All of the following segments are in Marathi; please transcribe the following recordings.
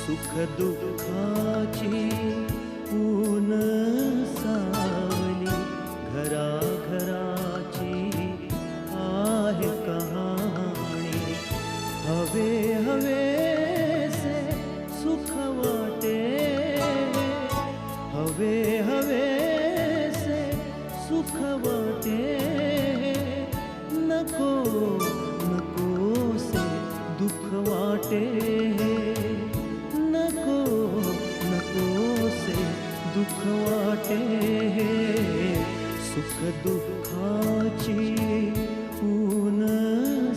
सुख दुःखाची दुःख वाटे सुख दुःखाची ऊन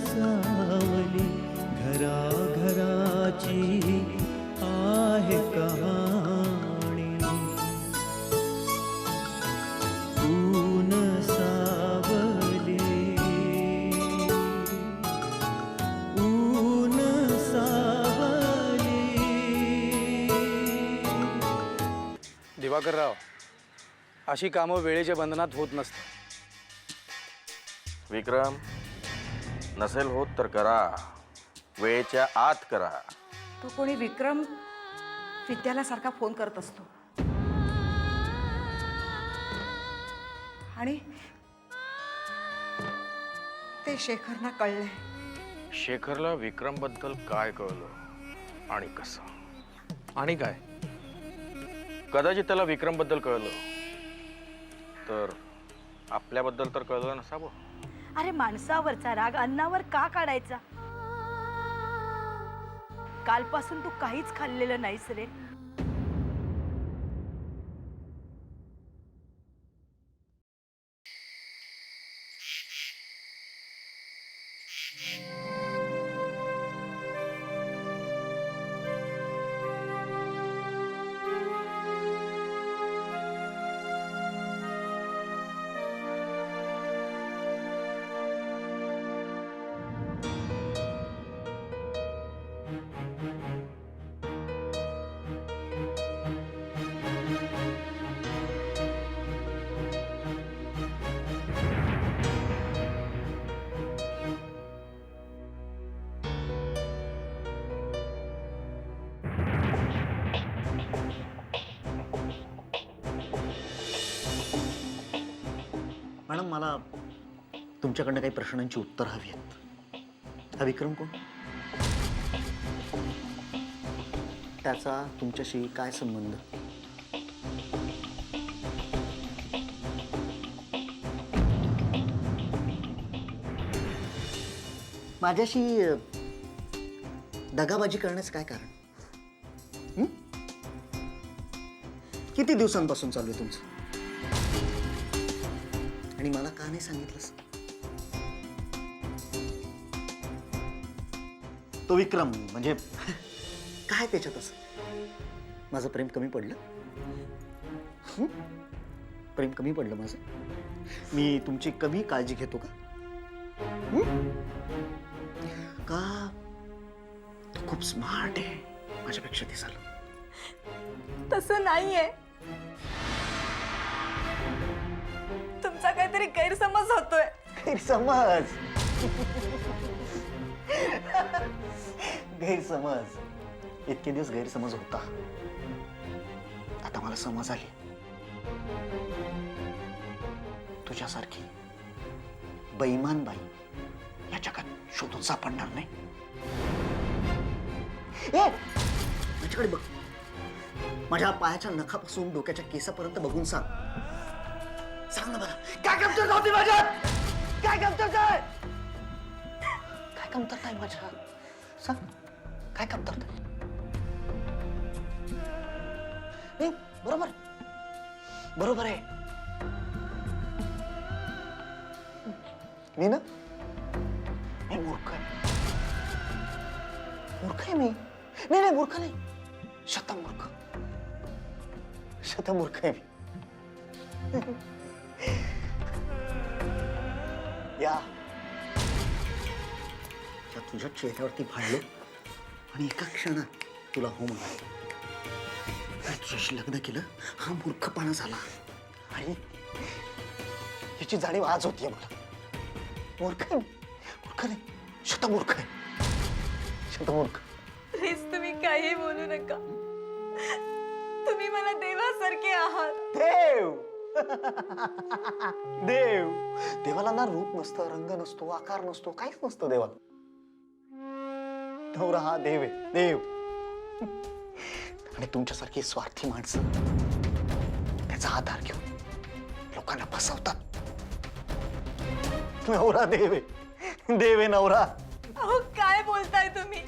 सावली घरा घराची आहे कहा दिवाकरराव अशी कामं वेळेच्या बंधनात होत नसतात. विक्रम नसेल होत तर करा. वेळेच्या आत करा. तो कोणी विक्रम विद्याला सारखा फोन करत असतो. आणि ते शेखरना कळलंय. शेखरला विक्रमबद्दल काय कळलं आणि कसं? आणि काय? कदाचित त्याला विक्रमबद्दल कळलं. तर आपल्याबद्दल तर कळलं नसावं अरे माणसावरचा राग अन्नावर का काढायचा? कालपासून तू काहीच खाल्लेलं नाहीस रे. मॅडम मला तुमच्याकडनं काही प्रश्नांची उत्तर हवी आहेत. हा विक्रम कोण? त्याचा तुमच्याशी काय संबंध? माझ्याशी दगाबाजी करण्याचं काय कारण? किती दिवसांपासून चालू आहे तुमचं? आणि मला का नाही सांगितलंस? तो विक्रम म्हणजे काय त्याच्यात असं? माझं प्रेम कमी पडलं? हं? प्रेम कमी पडलं माझं? मी तुमची कमी काळजी घेतो का? हं? का? तो खूप स्मार्ट आहे माझ्यापेक्षा ते झालं. तसं नाहीये. तुमचा काहीतरी गैरसमज होतोय. गैरसमज? गैरसमज. इतके दिवस गैरसमज होता. आता मला समज आली. तुझ्यासारखी बैमान बाई या जगात शोधून सापडणार नाही. ए! माझ्याकडे बघ. माझ्या पायाच्या नखापासून डोक्याच्या केसापर्यंत बघून सांग. सांग ना मला काय कमतरता होती माझ्यात? काय कमतरता आहे काय कमतरता आहे माझ्या? सांग काय कमतरता आहे? नाही बरोबर. बरोबर आहे. मी ना? मी मूर्ख आहे. मूर्ख आहे मी. नाही नाही मूर्ख नाही. शतमूर्ख. शतमूर्ख आहे मी. या. या तुझ्या चेहऱ्यावरती भांडलो आणि एका क्षणात तुला हो म्हणाले. तुझ्याशी लग्न केलं हा मूर्खपणा झाला. आणि याची जाणीव आज होतीये मला. मूर्ख आहे. मूर्ख नाही. शतमूर्ख आहे. शतमूर्ख. प्लीज तुम्ही काही बोलू नका. तुम्ही मला देवासारखे आहात. देव! देव. देवाला ना रूप नसतं रंग नसतो आकार नसतो काहीच नसतं देवाला. नवरा हा देव आहे देव. आणि तुमच्यासारखी स्वार्थी माणसं त्याचा आधार घेऊन लोकांना फसवतात. नवरा देव आहे. देव आहे नवरा. अहो काय बोलताय तुम्ही?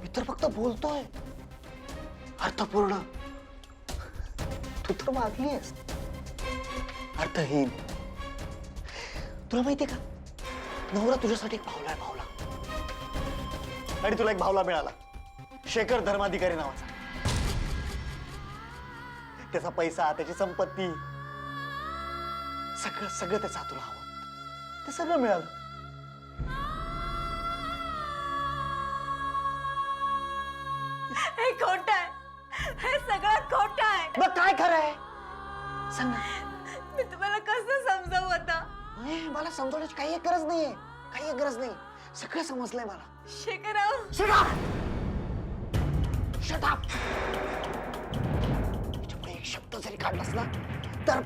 मी तर फक्त बोलतोय. अर्थपूर्ण. तू तर आहेस. अर्थहीन. तुला माहितीये का? नवरा तुझ्यासाठी एक भावला आहे भावला. आणि तुला एक भावला मिळाला. शेखर धर्माधिकारी नावाचा. त्याचा पैसा त्याची संपत्ती सगळं सगळं त्याचा तुला हवं. ते सगळं मिळालं. मला समजवण्याची काही एक गरज नाहीये. काही एक गरज नाही सगळं समजलंय मला. शेखरराव. शट शट याच्यापुढे एक शब्द जरी काढलास ना तर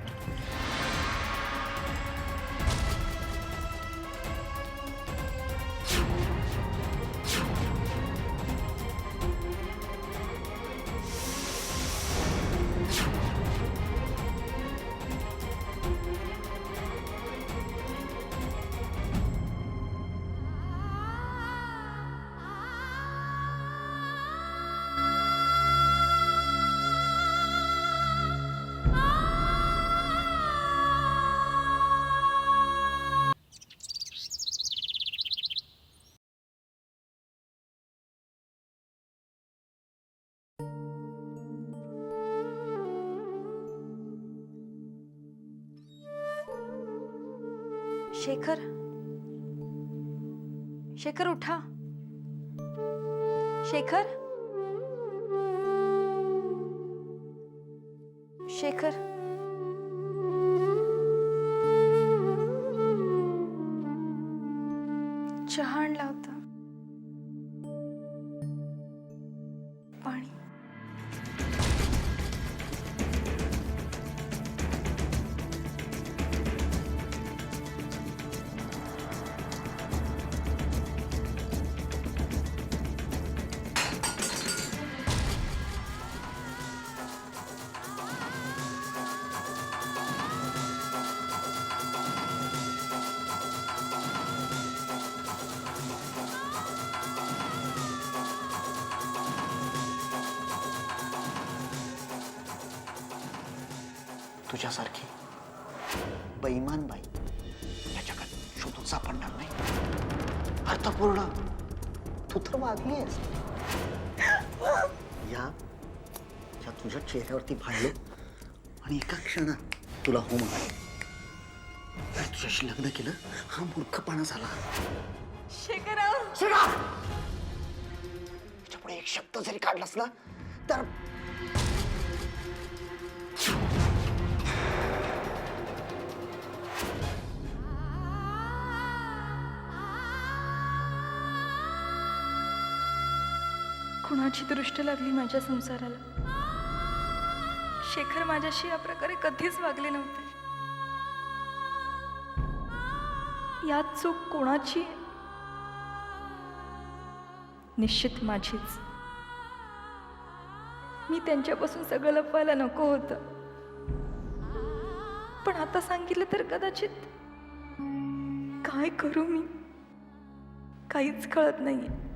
शेखर. शेखर उठा. शेखर. शेखर. चहा आणला होता. पाणी. तुझ्यासारखी. बैमान बाई. या जगात शोधून सापडणार नाही. अर्थपूर्ण. तू तर वागली आहेस. या. या तुझ्या चेहऱ्यावरती भांडलो आणि एका क्षणात तुला हो म्हणाले. तुझ्याशी लग्न केलं हा मूर्खपणा झाला. शेखरराव. याच्यापुढे एक शब्द जरी काढलास ना तर माझी दृष्ट लागली माझ्या संसाराला? शेखर माझ्याशी या प्रकारे कधीच वागले नव्हते. यात चूक कोणाची? निश्चित माझीच. मी त्यांच्यापासून सगळं लपवायला नको होतं. पण आता सांगितलं तर कदाचित काय करू मी? काहीच कळत नाहीये.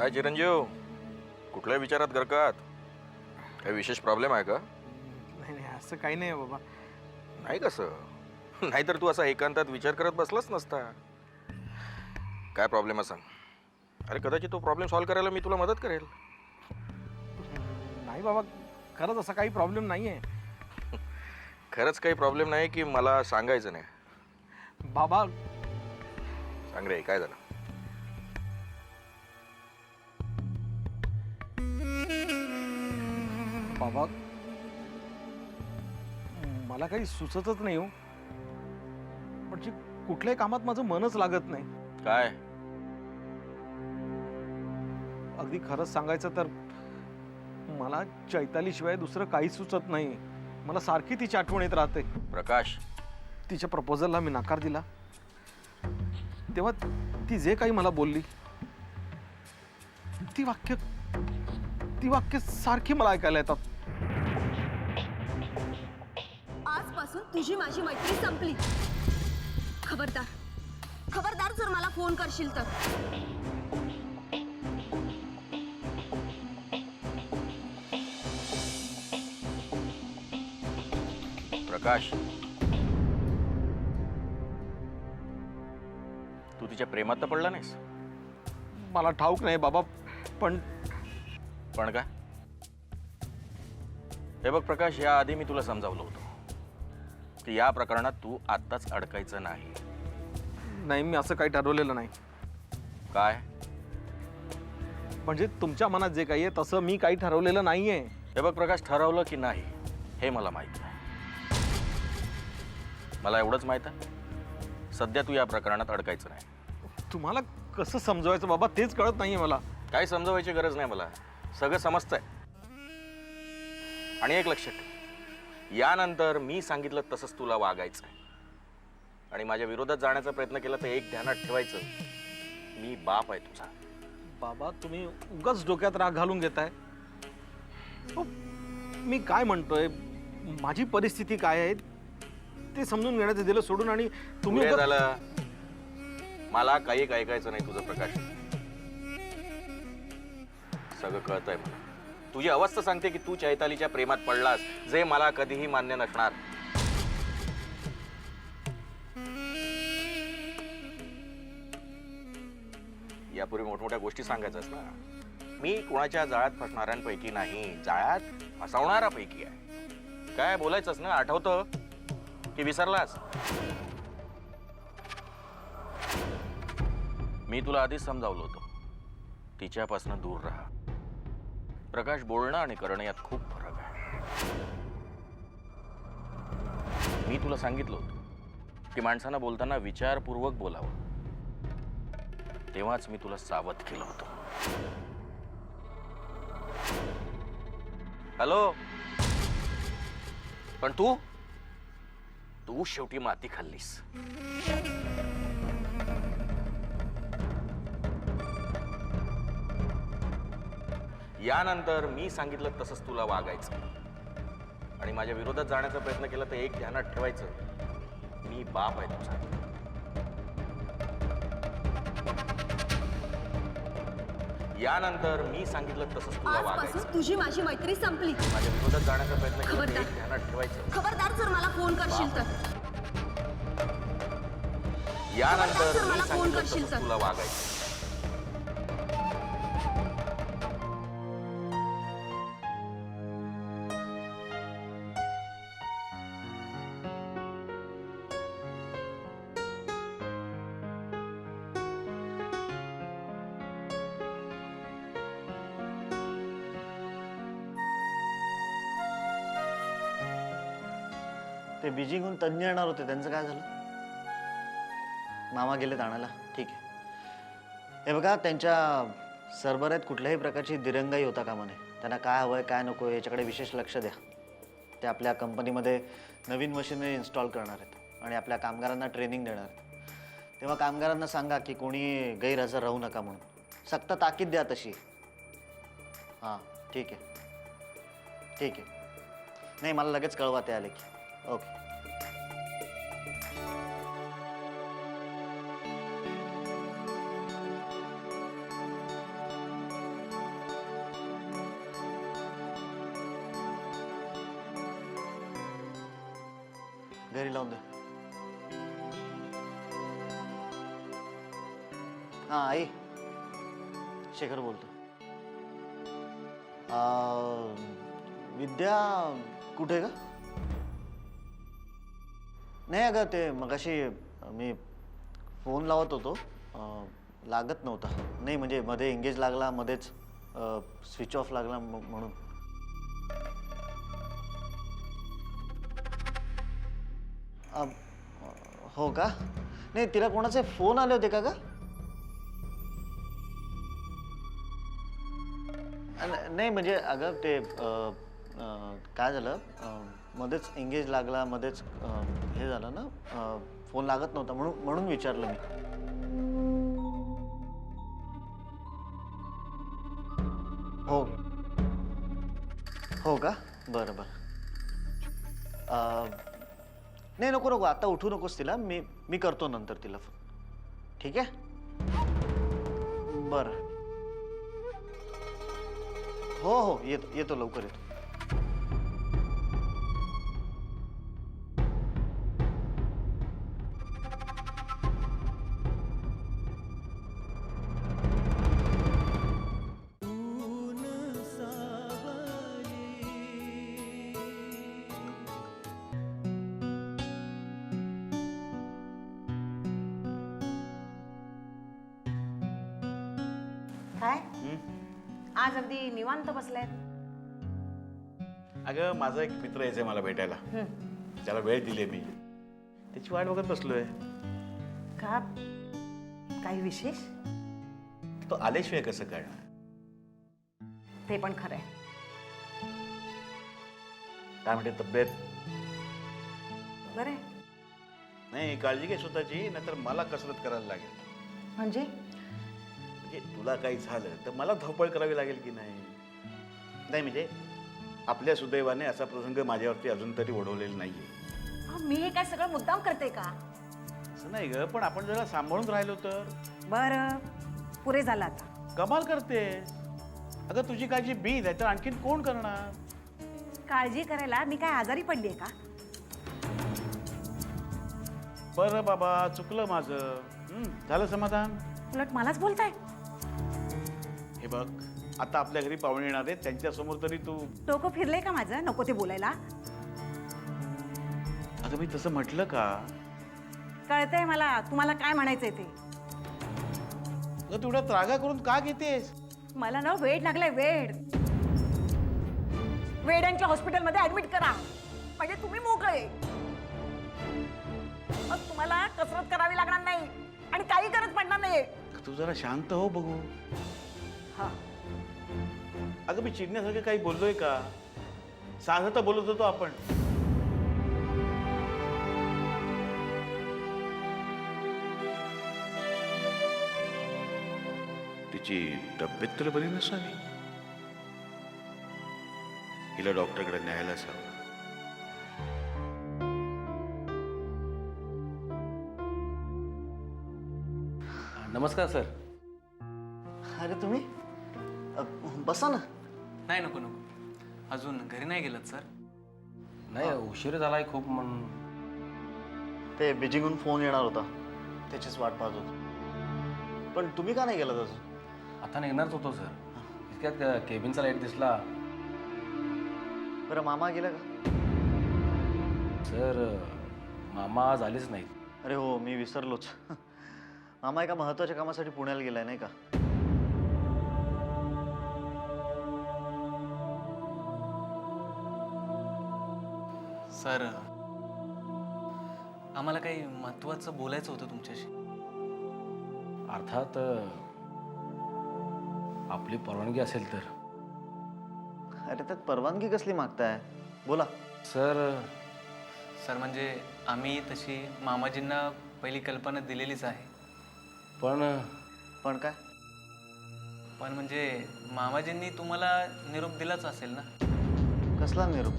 काय चिरंजीव? कुठल्या विचारात गरकात काही विशेष प्रॉब्लेम आहे का? नाही नाही असं काही नाही बाबा. नाही कसं? नाहीतर तू असा एकांतात विचार करत बसलाच नसता. काय प्रॉब्लेम आहे सांग? अरे कदाचित तो प्रॉब्लेम सॉल्व्ह करायला मी तुला मदत करेल. नाही बाबा खरंच असा काही प्रॉब्लेम नाही आहे खरंच काही प्रॉब्लेम नाही की मला सांगायचं नाही. बाबा. सांग रे काय झालं? बाबा. मला काही सुचतच नाही हो. म्हणजे कुठल्याही कामात माझं मनच लागत नाही. काय? अगदी खरंच सांगायचं तर मला चैतालीशिवाय दुसरं काहीच सुचत नाही. मला सारखी तिची आठवण येत राहते. प्रकाश. तिच्या प्रपोजलला मी नकार दिला. तेव्हा ती जे काही मला बोलली ती वाक्य ती वाक्य सारखी मला ऐकायला येतात. तुझी माझी मैत्री संपली. खबरदार. खबरदार जर मला फोन करशील तर. प्रकाश. तू तिच्या प्रेमात तर पडला नाहीस. मला ठाऊक नाही बाबा पण पण काय हे बघ प्रकाश या आधी मी तुला समजावलं होतं. की या प्रकरणात तू आत्ताच अडकायचं नाही. नाही मी असं काही ठरवलेलं नाही. काय? म्हणजे तुमच्या मनात जे काही आहे तसं मी काही ठरवलेलं नाहीये. हे बघ प्रकाश ठरवलं की नाही हे मला माहिती आहे मला एवढंच माहीत आहे. सध्या तू या प्रकरणात अडकायचं नाही. तुम्हाला कसं समजवायचं बाबा तेच कळत नाहीये मला. काही समजवायची गरज नाही मला. सगळं समजतंय. आणि एक लक्षात ठेव. यानंतर मी सांगितलं तसंच तुला वागायचं आहे. आणि माझ्या विरोधात जाण्याचा प्रयत्न केला तर एक ध्यानात ठेवायचं. मी बाप आहे तुझा. बाबा तुम्ही उगाच डोक्यात राग घालून घेताय. अहो, मी काय म्हणतोय? माझी परिस्थिती काय आहे? ते समजून घेण्याचं दिलं सोडून आणि तुम्ही उगाच- झालं. मला काही ऐकायचं नाही तुझं प्रकाश. सगळं कळतंय मला. तुझी अवस्था सांगते की तू चैतालीच्या प्रेमात पडलास जे मला कधीही मान्य नसणार. यापूर्वी मोठमोठ्या गोष्टी सांगायच्यास ना मी कुणाच्या जाळ्यात फसणाऱ्यांपैकी नाही जाळ्यात फसवणाऱ्यापैकी आहे. काय बोलायचंच ना आठवतं? की विसरलास? मी तुला आधीच समजावलं होतं. तिच्यापासून दूर राहा. प्रकाश बोलणं आणि करणं यात खूप फरक आहे. मी तुला सांगितलं होतं की माणसानं बोलताना विचारपूर्वक बोलावं. तेव्हाच मी तुला सावध केलं होतं. हॅलो? पण तू? तू शेवटी माती खाल्लीस. यानंतर मी सांगितलं तसंच तुला वागायचं. आणि माझ्या विरोधात जाण्याचा प्रयत्न केला तर एक ध्यानात ठेवायचं मी बाप आहे तुझा. यानंतर मी सांगितलं तसंच तुला वागायचं. आजपासून तुझी माझी मैत्री संपली. माझ्या विरोधात जाण्याचा प्रयत्न केला तर खबरदार. एक ध्यानात ठेवायचं. खबरदार जर मला फोन करशील तर. यानंतर मी सांगितलं तसंच. तुला वागायचं. ते बीजिंगहून तज्ज्ञ येणार होते. त्यांचं काय झालं? मामा गेले आणायला. ठीक आहे. हे बघा त्यांच्या सरबऱ्यात कुठल्याही प्रकारची दिरंगाई होता का म्हणे त्यांना काय हवं आहे काय नको आहे याच्याकडे विशेष लक्ष द्या. ते आपल्या कंपनीमध्ये नवीन मशीनरी इन्स्टॉल करणार आहेत आणि आपल्या कामगारांना ट्रेनिंग देणार आहेत. तेव्हा कामगारांना सांगा की कोणी गैरहजर राहू नका म्हणून. सक्त ताकीद द्या तशी. हां ठीक आहे. ठीक आहे. नाही मला लगेच कळवा ते आले की. ओके घरी लावून दे हा आई शेखर बोलतो आ, विद्या कुठे का नाही अगं ते मगाशी मी फोन लावत होतो. अं, लागत नव्हता. नाही म्हणजे मध्ये एंगेज लागला मध्येच स्विच ऑफ लागला म- म्हणून. अं, हो का? नाही तिला कोणाचे फोन आले होते का का नाही म्हणजे अगं ते काय झालं? मध्येच एंगेज लागला मध्येच हे झालं ना अं, फोन लागत नव्हता म्हणून म्हणून विचारलं मी. हो. हो का? बरं बरं. अं, नाही नको नको. आता उठू नकोस तिला. मी मी करतो नंतर तिला फोन. ठीक आहे? बरं. हो हो. येतो येतो लवकर येतो. आज अगदी निवांत बसलाय अगं माझा एक मित्र यायचंय मला भेटायला. त्याला वेळ दिली मी. त्याची वाट बघत बसलोय. का? काही विशेष? तो आल्याशिवाय कसं कळणार? ते पण खरंय काय म्हणते तब्येत? बरं नाही काळजी घे स्वतःची नाहीतर मला कसरत करायला लागेल. म्हणजे? म्हणजे तुला काही झालं तर मला धावपळ करावी लागेल की नाही? नाही म्हणजे आपल्या सुदैवाने असा प्रसंग माझ्यावरती अजून तरी ओढवलेला नाहीये. अहो, मी हे काय सगळं मुद्दाम करते का? असं नाही ग पण आपण जरा सांभाळून राहिलो तर. बरं पुरे झालं आता. कमाल करते. अगं तुझी काळजी बी नाही तर आणखीन कोण करणार? काळजी करायला मी काय आजारी पडलीये का? बरं बाबा चुकलं माझं. हं, झालं समाधान? उलट मलाच बोलताय? हे बघ आता आपल्या घरी पाहुणे येणार आहेत त्यांच्यासमोर तरी तू डोकं फिरलंय का माझं? नको ते बोलायला. अगं मी तसं म्हटलं का? कळतंय मला तुम्हाला काय म्हणायचंय ते. अगं तेवढा त्रागा करून का घेतेस? मला ना वेळ लागलाय वेळ वेड्यांच्या हॉस्पिटलमध्ये ऍडमिट करा. म्हणजे तुम्ही मोकळे. मग तुम्हाला कसरत करावी लागणार नाही आणि काही गरज पडणार नाही तू जरा शांत हो बघू. हा. अगं मी चिडण्यासारखं काही बोललोय का? साधं तर बोलत होतो आपण. तिची तब्येत तर बरी नसावी. हिला डॉक्टरकडे न्यायलाच हवं नमस्कार सर. अरे तुम्ही? बसा ना. नाही नको नको. अजून घरी नाही गेलात सर? नाही उशीर झालाय खूप म्हणून. ते बीजिंगहून फोन येणार होता. त्याचीच वाट पाहत होतो. पण तुम्ही का नाही गेलात अजून? आता निघणारच होतो सर. इतक्यात केबिनचा लाइट दिसला. बरं मामा गेला का? सर मामा आज आलेच नाहीत. अरे हो मी विसरलोच. मामा एका महत्त्वाच्या कामासाठी पुण्याला गेलाय नाही का? सर आम्हाला काही महत्वाचं बोलायचं होतं तुमच्याशी. अर्थात आपली परवानगी असेल तर. अरे त्यात परवानगी कसली मागताय? बोला. सर सर म्हणजे आम्ही तशी मामाजींना पहिली कल्पना दिलेलीच आहे. पण पण काय? पण म्हणजे मामाजींनी तुम्हाला निरोप दिलाच असेल ना? कसला निरोप?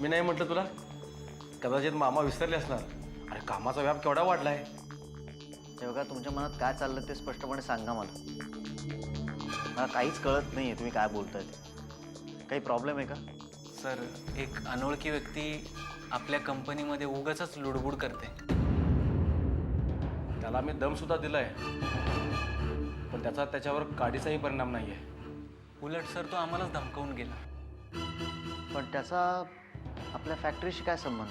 मी नाही म्हटलं तुला? कदाचित मामा विसरले असणार. अरे कामाचा व्याप केवढा वाढलाय? हे बघा तुमच्या मनात काय चाललं ते स्पष्टपणे सांगा मला. मला काहीच कळत नाहीये तुम्ही काय बोलताय ते. काही प्रॉब्लेम आहे का? सर एक अनोळखी व्यक्ती आपल्या कंपनीमध्ये उगाच लुडबुड करते. त्याला मी दम सुद्धा दिलाय. पण त्याचा त्याच्यावर काडीचाही परिणाम नाही आहे उलट सर तो आम्हालाच धमकावून गेला. पण त्याचा आपल्या फॅक्टरीशी काय संबंध?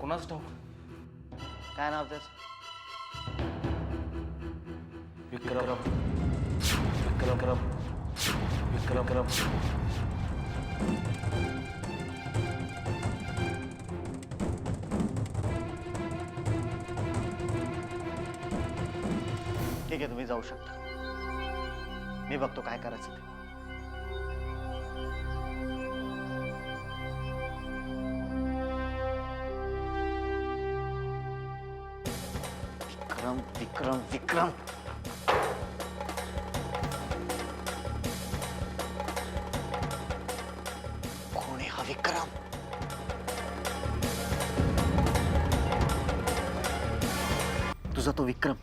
कोणाच ठाऊक? काय नाव त्याचं? विक्रम विक्रम. विक्रम. विक्रम. ठीक आहे तुम्ही जाऊ शकता. मी बघतो काय करायचं ते. विक्रम विक्रम. विक्रम कोण आहे हा विक्रम? तुझा तो विक्रम.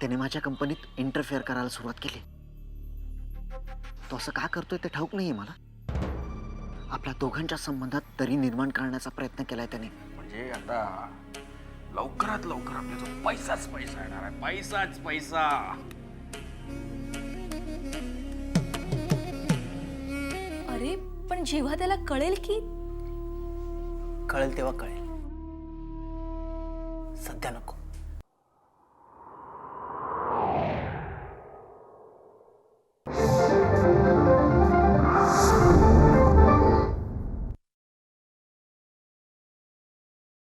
त्याने माझ्या कंपनीत इंटरफेअर करायला सुरुवात केली. तो असं का करतोय ते ठाऊक नाहीये मला. आपल्या दोघांच्या संबंधात तरी निर्माण करण्याचा प्रयत्न केलाय त्याने. म्हणजे आता लवकरात लवकर आपल्या जो पैसाच पैसा येणार आहे. पैसाच पैसा. अरे पण जेव्हा त्याला कळेल की? कळेल तेव्हा कळेल. सध्या नको.